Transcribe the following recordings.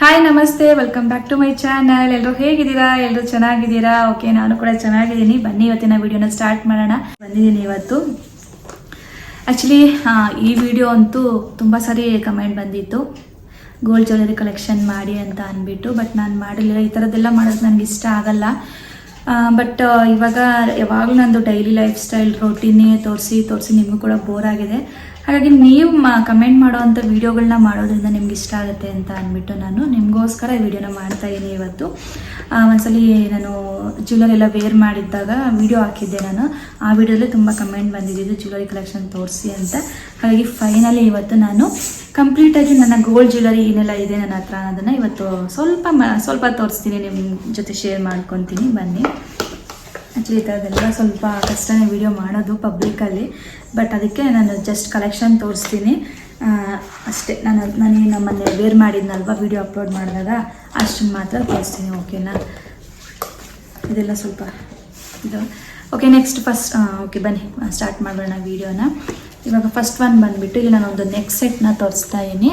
Hi ನಮಸ್ತೆ. Welcome back to my channel ಎಲ್ಲರೂ ಹೇಗಿದ್ದೀರಾ? ಎಲ್ಲರೂ ಚೆನ್ನಾಗಿದ್ದೀರಾ? ಓಕೆ ನಾನು ಕೂಡ ಚೆನ್ನಾಗಿದ್ದೀನಿ. ಬನ್ನಿ, ಇವತ್ತಿನ ವಿಡಿಯೋನ ಸ್ಟಾರ್ಟ್ ಮಾಡೋಣ. ಬಂದಿದ್ದೀನಿ ಇವತ್ತು. ಆ್ಯಕ್ಚುಲಿ ಈ ವಿಡಿಯೋ ಅಂತೂ ತುಂಬ ಸಾರಿ ಕಮೆಂಟ್ ಬಂದಿತ್ತು. ಗೋಲ್ಡ್ ಜ್ಯುವೆಲರಿ ಕಲೆಕ್ಷನ್ ಮಾಡಿ ಅಂತ ಅಂದ್ಬಿಟ್ಟು ಬಟ್ ನಾನು ಮಾಡಲಿಲ್ಲ ಈ ಥರದ್ದೆಲ್ಲ ಮಾಡೋದು ನನಗೆ ಇಷ್ಟ ಆಗಲ್ಲ. ಬಟ್ ಇವಾಗ ಯಾವಾಗಲೂ ನಂದು ಡೈಲಿ ಲೈಫ್ ಸ್ಟೈಲ್ ರೊಟೀನೇ ತೋರಿಸಿ ತೋರಿಸಿ ನಿಮಗೂ ಕೂಡ ಬೋರ್ ಆಗಿದೆ. ಹಾಗಾಗಿ ನೀವು ಕಮೆಂಟ್ ಮಾಡೋವಂಥ ವೀಡಿಯೋಗಳನ್ನ ಮಾಡೋದ್ರಿಂದ ನಿಮ್ಗೆ ಇಷ್ಟ ಆಗುತ್ತೆ ಅಂತ ಅಂದ್ಬಿಟ್ಟು ನಾನು ನಿಮಗೋಸ್ಕರ ಈ ವಿಡಿಯೋನ ಮಾಡ್ತಾ ಇದ್ದೀನಿ ಇವತ್ತು. ಒಂದ್ಸಲಿ ನಾನು ಜ್ಯುವೆಲರಿ ಎಲ್ಲ ವೇರ್ ಮಾಡಿದ್ದಾಗ ವಿಡಿಯೋ ಹಾಕಿದ್ದೆ ನಾನು. ಆ ವಿಡಿಯೋದಲ್ಲಿ ತುಂಬ ಕಮೆಂಟ್ ಬಂದಿದ್ದು ಜ್ಯುವೆಲರಿ ಕಲೆಕ್ಷನ್ ತೋರಿಸಿ ಅಂತ. ಹಾಗಾಗಿ ಫೈನಲಿ ಇವತ್ತು ನಾನು ಕಂಪ್ಲೀಟಾಗಿ ನನ್ನ ಗೋಲ್ಡ್ ಜ್ಯುವೆಲರಿ ಏನೆಲ್ಲ ಇದೆ ನನ್ನ ಹತ್ರ ಅನ್ನೋದನ್ನು ಇವತ್ತು ಸ್ವಲ್ಪ ಮ, ಸ್ವಲ್ಪ ತೋರಿಸ್ತೀನಿ ನಿಮ್ಮ ಜೊತೆ ಶೇರ್ ಮಾಡ್ಕೊತೀನಿ. ಬನ್ನಿ. ಈ ಥರದ್ದೆಲ್ಲ ಸ್ವಲ್ಪ ಕಷ್ಟನೇ ವಿಡಿಯೋ ಮಾಡೋದು ಪಬ್ಲಿಕಲ್ಲಿ ಬಟ್ ಅದಕ್ಕೆ ನಾನು ಜಸ್ಟ್ ಕಲೆಕ್ಷನ್ ತೋರಿಸ್ತೀನಿ. ಅಷ್ಟೇ. ನಾನು ನಾನು ನಮ್ಮನ್ನೇ ವೇರ್ ಮಾಡಿದ್ನಲ್ವ ವಿಡಿಯೋ ಅಪ್ಲೋಡ್ ಮಾಡಿದಾಗ? ಅಷ್ಟನ್ನು ಮಾತ್ರ ತೋರಿಸ್ತೀನಿ ಓಕೆನಾ ಇದೆಲ್ಲ ಸ್ವಲ್ಪ ಇದು. ಓಕೆ ನೆಕ್ಸ್ಟ್ ಫಸ್ಟ್ ಓಕೆ ಬನ್ನಿ. ಸ್ಟಾರ್ಟ್ ಮಾಡೋಣ ವೀಡಿಯೋನ ಇವಾಗ ಫಸ್ಟ್ ಒನ್ ಬಂದುಬಿಟ್ಟು ಇಲ್ಲಿ ನಾನು ಒಂದು ನೆಕ್ ಸೆಟ್ನ ತೋರಿಸ್ತಾ ಇದ್ದೀನಿ.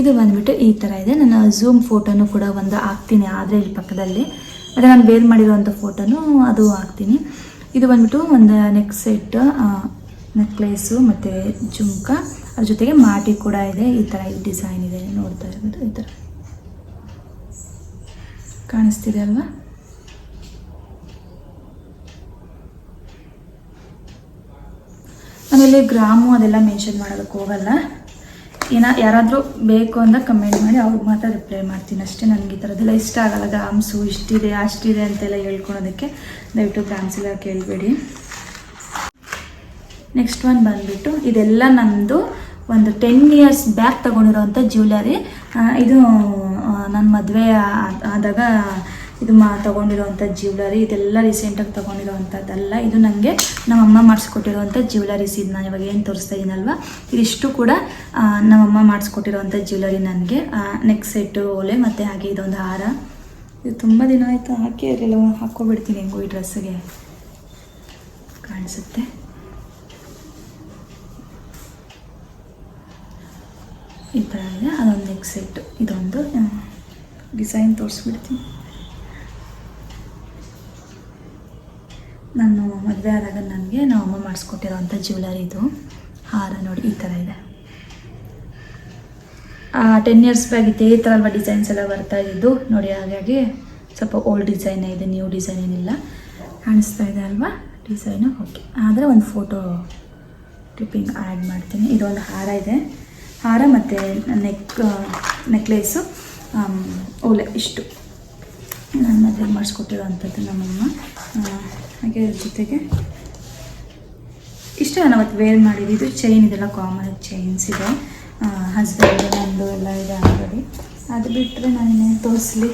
ಇದು ಬಂದುಬಿಟ್ಟು ಈ ಥರ ಇದೆ. ನಾನು ಝೂಮ್ ಫೋಟೋನು ಕೂಡ ಒಂದು ಹಾಕ್ತೀನಿ ಆದರೆ ಇಲ್ಲಿ ಪಕ್ಕದಲ್ಲಿ. ಅದೇ ನಾನು ಬೇರ್ ಮಾಡಿರೋವಂಥ ಫೋಟೋನು ಅದು ಹಾಕ್ತೀನಿ. ಇದು ಬಂದ್ಬಿಟ್ಟು ಒಂದು ನೆಕ್ ಸೆಟ್ ನೆಕ್ಲೇಸು ಮತ್ತು ಜುಮ್ಕ. ಅದ್ರ ಜೊತೆಗೆ ಮಾಟಿ ಕೂಡ ಇದೆ. ಈ ಥರ ಈ ಡಿಸೈನ್ ಇದೆ. ನೋಡ್ತಾ ಇರ್ಬೋದು ಈ ಥರ ಕಾಣಿಸ್ತಿದೆ ಅಲ್ವಾ? ಆಮೇಲೆ ಗ್ರಾಮು ಅದೆಲ್ಲ ಮೆನ್ಷನ್ ಮಾಡೋದಕ್ಕೆ ಹೋಗಲ್ಲ. ಏನ ಯಾರಾದರೂ ಬೇಕು ಅಂತ ಕಮೆಂಟ್ ಮಾಡಿ ಅವ್ರಿಗೆ ಮಾತ್ರ ರಿಪ್ಲೈ ಮಾಡ್ತೀನಿ. ಅಷ್ಟೇ ನನಗೆ ಈ ಥರದ್ದೆಲ್ಲ ಇಷ್ಟ ಆಗಲ್ಲ. ಗ್ರಾಮ್ಸು ಇಷ್ಟಿದೆ, ಅಷ್ಟಿದೆ ಅಂತೆಲ್ಲ ಹೇಳ್ಕೊಳೋದಕ್ಕೆ ದಯವಿಟ್ಟು ಗ್ರಾಮ್ಸ್ ಕೇಳಬೇಡಿ. ನೆಕ್ಸ್ಟ್ ಒನ್ ಬಂದುಬಿಟ್ಟು ಇದೆಲ್ಲ ನನ್ನದು ಒಂದು ಟೆನ್ ಇಯರ್ಸ್ ಬ್ಯಾಕ್ ತೊಗೊಂಡಿರೋವಂಥ ಜ್ಯುವೆಲರಿ ಇದು ನನ್ನ ಮದುವೆ ಆದಾಗ ಇದು ಮಾ ತೊಗೊಂಡಿರೋವಂಥ ಜ್ಯುವೆಲರಿ ಇದೆಲ್ಲ ರೀಸೆಂಟಾಗಿ ತೊಗೊಂಡಿರೋವಂಥದ್ದಲ್ಲ ಇದು ನನಗೆ ನಮ್ಮಮ್ಮ ಮಾಡಿಸ್ಕೊಟ್ಟಿರುವಂಥ ಜ್ಯುವೆಲರೀಸ್ ಇದು ನಾನು ಇವಾಗ ಏನು ತೋರಿಸ್ತಾ ಇದ್ದೀನಲ್ವ ಇದಿಷ್ಟು ಕೂಡ ನಮ್ಮಮ್ಮ ಮಾಡಿಸ್ಕೊಟ್ಟಿರುವಂಥ ಜ್ಯುವೆಲರಿ ನನಗೆ. ನೆಕ್ ಸೆಟ್ಟು ಓಲೆ ಮತ್ತು ಹಾಗೆ ಇದೊಂದು ಹಾರ. ಇದು ತುಂಬ ದಿನ ಆಯಿತು, ಹಾಕಿ ಇರಲಿಲ್ಲ. ಹಾಕ್ಕೊಬಿಡ್ತೀನಿ ಹೆಂಗೋ ಈ ಡ್ರೆಸ್ಸಿಗೆ ಕಾಣಿಸುತ್ತೆ. ಈ ಥರ ಇದೆ ಅದೊಂದು ನೆಕ್ ಸೆಟ್ಟು ಇದೊಂದು ಡಿಸೈನ್ ತೋರಿಸ್ಬಿಡ್ತೀನಿ. ನಾನು ಮದುವೆ ಆದಾಗ ನನಗೆ ನಮ್ಮ ಅಮ್ಮ ಮಾಡಿಸ್ಕೊಟ್ಟಿರೋವಂಥ ಜ್ಯುವೆಲರಿ ಇದು. ಹಾರ ನೋಡಿ ಈ ಥರ ಇದೆ. ಟೆನ್ ಇಯರ್ಸ್ ಬ್ಯಾಗ್ ಇದೇ ಥರ ಅಲ್ವಾ ಡಿಸೈನ್ಸ್ ಎಲ್ಲ ಬರ್ತಾ ಇದ್ದು. ನೋಡಿ, ಹಾಗಾಗಿ ಸ್ವಲ್ಪ ಓಲ್ಡ್ ಡಿಸೈನ್ ಇದೆ ನ್ಯೂ ಡಿಸೈನ್ ಏನಿಲ್ಲ. ಕಾಣಿಸ್ತಾ ಇದೆ ಅಲ್ವಾ? ಡಿಸೈನು ಓಕೆ ಆದರೆ ಒಂದು ಫೋಟೋ ಕ್ಲಿಪ್ಪಿಂಗ್ ಆ್ಯಡ್ ಮಾಡ್ತೀನಿ. ಇದೊಂದು ಹಾರ ಇದೆ. ಹಾರ ಮತ್ತು ನೆಕ್ ನೆಕ್ಲೇಸು ಓಲೆ ಇಷ್ಟು. ನನ್ನ ಮದುವೆ ಮಾಡಿಸ್ಕೊಟ್ಟಿರೋವಂಥದ್ದು ನಮ್ಮಮ್ಮ. ಹಾಗೆ ಜೊತೆಗೆ ಇಷ್ಟು ನಾನು ಅವತ್ತು ವೇರ್ ಮಾಡಿದ್ದು. ಚೈನ್ ಇದೆಲ್ಲ ಕಾಮನ್ ಚೈನ್ಸ್ ಇದೆ. ಹಸ್ಬೆಂಡ್ ನಂದು ಎಲ್ಲ ಇದೆ ಅಂಗಡಿ. ಅದು ಬಿಟ್ಟರೆ ನಾನು ತೋರಿಸ್ಲಿ.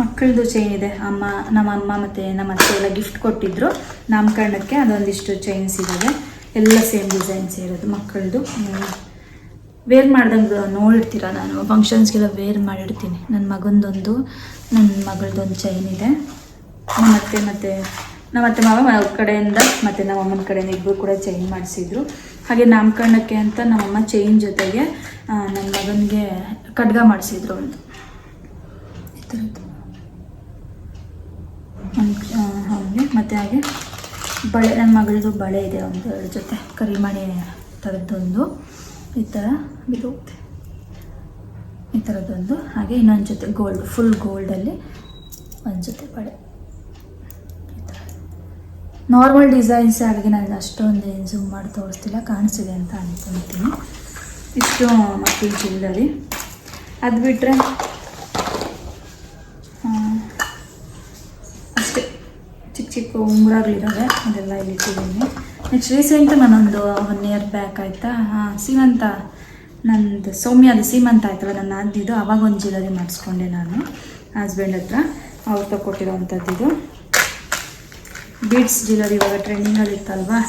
ಮಕ್ಕಳದು ಚೈನ್ ಇದೆ. ಅಮ್ಮ, ನಮ್ಮ ಅಮ್ಮ ಮತ್ತು ನಮ್ಮ ಅತ್ತೆ ಎಲ್ಲ ಗಿಫ್ಟ್ ಕೊಟ್ಟಿದ್ದರು ನಾಮಕರಣಕ್ಕೆ ಅದೊಂದಿಷ್ಟು ಚೈನ್ಸ್ ಇದ್ದಾವೆ ಎಲ್ಲ ಸೇಮ್ ಡಿಸೈನ್ಸ್ ಇರೋದು ಮಕ್ಕಳದು. ವೇರ್ ಮಾಡ್ದಂಗೆ ನೋಡಿರ್ತೀರ ನಾನು? ಫಂಕ್ಷನ್ಸ್ಗೆಲ್ಲ ವೇರ್ ಮಾಡಿರ್ತೀನಿ ನನ್ನ ಮಗಂದೊಂದು ನನ್ನ ಮಗಳದೊಂದು ಚೈನ್ ಇದೆ. ನಮ್ಮ ಅತ್ತೆ ಮತ್ತು ನಮ್ಮ ಅತ್ತೆ ಮಾವ ಕಡೆಯಿಂದ ಮತ್ತು ನಮ್ಮ ಅಮ್ಮನ ಕಡೆಯಿಂದ ಇಬ್ಬರು ಕೂಡ ಚೈನ್ ಮಾಡಿಸಿದ್ರು. ಹಾಗೆ ನಾಮಕರಣಕ್ಕೆ ಅಂತ ನಮ್ಮಮ್ಮ ಚೈನ್ ಜೊತೆಗೆ ನನ್ನ ಮಗನಿಗೆ ಖಡ್ಗ ಮಾಡಿಸಿದ್ರು ಒಂದು. ಈ ಥರದ್ದು ಹಾಗೆ. ಮತ್ತು ಹಾಗೆ ಬಳೆ ನನ್ನ ಮಗಳದು ಬಳೆ ಇದೆ ಒಂದು ಎರಡು ಜೊತೆ ಕರಿಮಣಿ ಥರದ್ದೊಂದು ಈ ಥರ ಇದು ಈ ಥರದ್ದೊಂದು ಹಾಗೆ ಇನ್ನೊಂದು ಜೊತೆ ಗೋಲ್ಡ್ ಫುಲ್ ಗೋಲ್ಡಲ್ಲಿ ಒಂದು ಜೊತೆ ಬಳೆ ಈ ಥರ ನಾರ್ಮಲ್ ಡಿಸೈನ್ಸ್ ಹಾಗೆ ನಾನು ಅಷ್ಟೊಂದು ಏನು ಮಾಡಿ ತೋರಿಸ್ತಿಲ್ಲ ಕಾಣಿಸ್ತಿದೆ ಅಂತ ಅನ್ಕೊಳ್ತೀನಿ ಇಷ್ಟು ಮಕ್ಕಳ ಜ್ಯುವೆಲರಿ ಅದು ಬಿಟ್ಟರೆ ಅಷ್ಟೇ. ಚಿಕ್ಕ ಚಿಕ್ಕ ಉಂಗುರಗಳಿದ್ದಾವೆ, ಅದೆಲ್ಲ ಇಲ್ಲಿ ಇಟ್ಟಿದ್ದೀನಿ. ನೆಕ್ಸ್ಟ್ ರೀಸೆಂಟ್ ನಾನೊಂದು ಒನ್ ಇಯರ್ ಬ್ಯಾಕ್ ಆಯಿತಾ? ಹಾಂ, ಸೀಮಂತ. ನಂದು ಅದು ಸೀಮಂತ ಆಯ್ತಲ್ಲ, ನನ್ನ ಅಂದಿದ್ದು ಅವಾಗ ಒಂದು ಜ್ಯುವೆಲರಿ ಮಾಡಿಸ್ಕೊಂಡೆ ನಾನು ಹಸ್ಬೆಂಡ್ ಹತ್ರ. ಅವ್ರು ತಗೊಟ್ಟಿರೋವಂಥದ್ದು ಇದು. ಬೀಡ್ಸ್ ಜ್ಯುವೆಲರಿ ಇವಾಗ ಟ್ರೆಂಡಿಂಗಲ್ಲಿ ಇತ್ತಲ್ವಾ?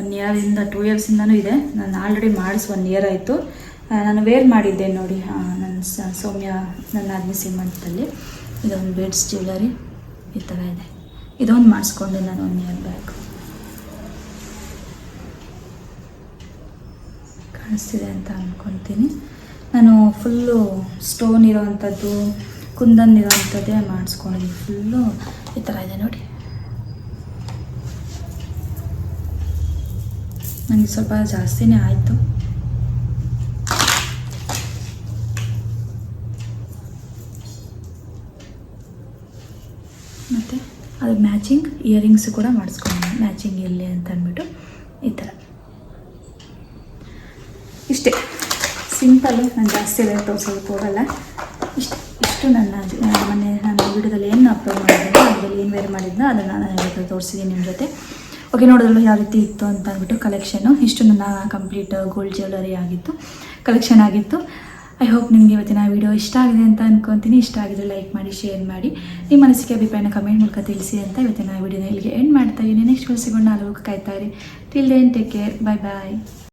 ಒನ್ ಇಯರಿಂದ ಟೂ ಇಯರ್ಸಿಂದನೂ ಇದೆ. ನಾನು ಆಲ್ರೆಡಿ ಮಾಡಿಸಿ ಒನ್ ಇಯರ್ ಆಯಿತು. ನಾನು ವೇರ್ ಮಾಡಿದ್ದೆ ನೋಡಿ ನನ್ನ ಸೌಮ್ಯ, ನನ್ನ ಆದ್ಮಿ ಸೀಮಂತದಲ್ಲಿ. ಇದೊಂದು ಬೀಡ್ಸ್ ಜ್ಯುವೆಲರಿ ಈ ಥರ ಇದೆ. ಇದೊಂದು ಮಾಡಿಸ್ಕೊಂಡೆ ನಾನು ಒನ್ ಇಯರ್ ಬ್ಯಾಕ್ ಕಾಣಿಸ್ತಿದೆ ಅಂತ ಅಂದ್ಕೊತೀನಿ ನಾನು ಫುಲ್ಲು ಸ್ಟೋನ್ ಇರೋವಂಥದ್ದು ಕುಂದನ್ ಇರೋವಂಥದ್ದೇ ಮಾಡಿಸ್ಕೊಂಡಿದ್ದೀನಿ ಫುಲ್ಲು ಈ ಥರ ಇದೆ ನೋಡಿ. ನನಗೆ ಸ್ವಲ್ಪ ಜಾಸ್ತಿನೇ ಆಯಿತು. ಮತ್ತು ಅದು ಮ್ಯಾಚಿಂಗ್ ಇಯರಿಂಗ್ಸು ಕೂಡ ಮಾಡಿಸ್ಕೊಂಡಿದ್ದೀನಿ ಮ್ಯಾಚಿಂಗ್ ಎಲ್ಲಿ ಅಂತ ಅಂದ್ಬಿಟ್ಟು ಈ ಥರ ಇಷ್ಟೇ. ಸಿಂಪಲ್ಲು ನಾನು ಜಾಸ್ತಿ ಎಲ್ಲ ತೋರ್ಸೋದಕ್ಕೆ ಹೋಗಲ್ಲ. ಇಷ್ಟು ಇಷ್ಟು ನನ್ನ ಮನೆ ನಾನು ವಿಡಿಯೋದಲ್ಲಿ ಏನು ಅಪ್ಲೋಡ್ ಮಾಡಿದ್ದೆ ಅದರಲ್ಲಿ ಏನು ವೇರ್ ಮಾಡಿದ್ದೆ ಅದನ್ನು ನಾನು ಎಲ್ಲ ತೋರಿಸಿದ್ದೀನಿ ನಿಮ್ಮ ಜೊತೆ. ಓಕೆ ನೋಡಿದ್ರಲ್ಲ ಯಾವ ರೀತಿ ಇತ್ತು ಅಂತ ಅಂದ್ಬಿಟ್ಟು ಕಲೆಕ್ಷನು ಇಷ್ಟು ನನ್ನ ಕಂಪ್ಲೀಟ್ ಗೋಲ್ಡ್ ಜ್ಯುವೆಲರಿ ಆಗಿತ್ತು. ಕಲೆಕ್ಷನ್ ಆಗಿತ್ತು. ಐ ಹೋಪ್ ನಿಮಗೆ ಇವತ್ತಿನ ವಿಡಿಯೋ ಇಷ್ಟ ಆಗಿದೆ ಅಂತ ಅಂದ್ಕೊತೀನಿ ಇಷ್ಟ ಆಗಿದ್ರೆ ಲೈಕ್ ಮಾಡಿ ಶೇರ್ ಮಾಡಿ. ನಿಮ್ಮ ಮನಸ್ಸಿಗೆ ಅಭಿಪ್ರಾಯನ ಕಮೆಂಟ್ ಮೂಲಕ ತಿಳಿಸಿ ಅಂತ ಇವತ್ತಿನ ವಿಡಿಯೋನ ಇಲ್ಲಿಗೆ ಎಂಡ್ ಮಾಡ್ತಾ ಇದ್ದೀನಿ. ನೆಕ್ಸ್ಟ್ ಸಿಗೋಣ. ನಾಲ್ಕು ಕಾಯ್ತಾ ಇರಿ. Till then take care bye bye